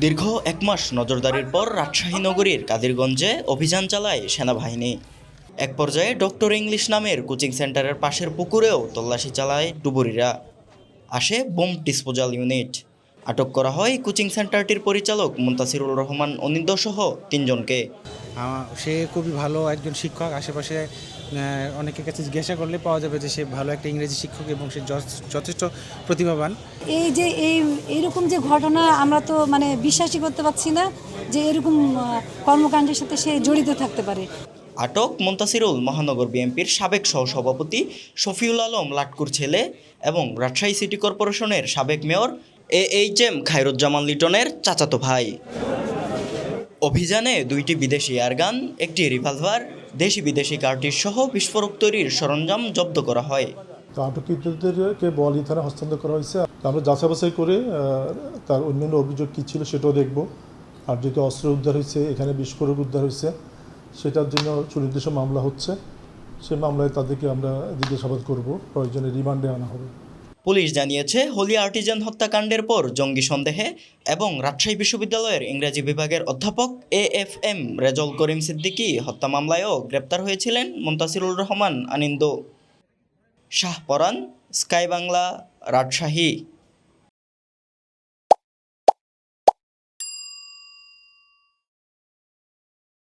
দীর্ঘ এক মাস নজরদারির পর রাজশাহী নগরীর কাদিরগঞ্জে অভিযান চালায় সেনাবাহিনী। এক পর্যায়ে ডক্টর ইংলিশ নামের কোচিং সেন্টারের পাশের পুকুরেও তল্লাশি চালায় ডুবুরিরা। আসে বোম ডিসপোজাল ইউনিট। আটক করা হয় কোচিং সেন্টারটির পরিচালক মুন্তাসিরুল রহমান অনিন্দ সহ তিনজনকে সে খুবই ভালো একজন শিক্ষক। আশেপাশে অনেকের কাছে জিজ্ঞাসা করলে পাওয়া যাবে যে সে ভালো একটা ইংরেজি শিক্ষক এবং সে যথ- যথেষ্ট প্রতিভাবান। এই যে এই এরকম যে ঘটনা আমরা তো মানে বিশ্বাসই করতে পারছি না যে এরকম কর্মকাণ্ডের সাথে সে জড়িত থাকতে পারে। আটক মুন্তাসিরুল মহানগর বিএনপির সাবেক সহসভাপতি শফিউল আলম লাটকুর ছেলে এবং রাজশাহী সিটি কর্পোরেশনের সাবেক mayor A H M Khairuzzaman লিটনের চাচাতো ভাই। অভিযানে দুইটি বিদেশি এয়ারগান, একটি রিভলভার, দেশি বিদেশি কার্টিজ সহ বিস্ফোরক তৈরির সরঞ্জাম জব্দ করা হয়। আটককৃতদেরকে বলি থানা হস্তান্তর করা হয়েছে। আমরা যাচাই বাছাই করে তার অন্যান্য অভিযোগ কী ছিল সেটাও দেখব। আর যেহেতু অস্ত্র উদ্ধার হয়েছে, এখানে বিস্ফোরক উদ্ধার হয়েছে, সেটার জন্য সুনির্দিষ্ট মামলা হচ্ছে। সেই মামলায় তাদেরকে আমরা জিজ্ঞাসাবাদ করব। প্রয়োজনে রিমান্ডে আনা হবে। পুলিশ জানিয়েছে, হোলি আর্টিজান হত্যাকাণ্ডের পর জঙ্গি সন্দেহে এবং রাজশাহী বিশ্ববিদ্যালয়ের ইংরেজি বিভাগের অধ্যাপক A F M Rezaul Karim Siddique হত্যা মামলায়ও গ্রেপ্তার হয়েছিলেন মুন্তাসিরুল রহমান, আনিন্দ শাহ পরান, স্কাই বাংলা, রাজশাহী।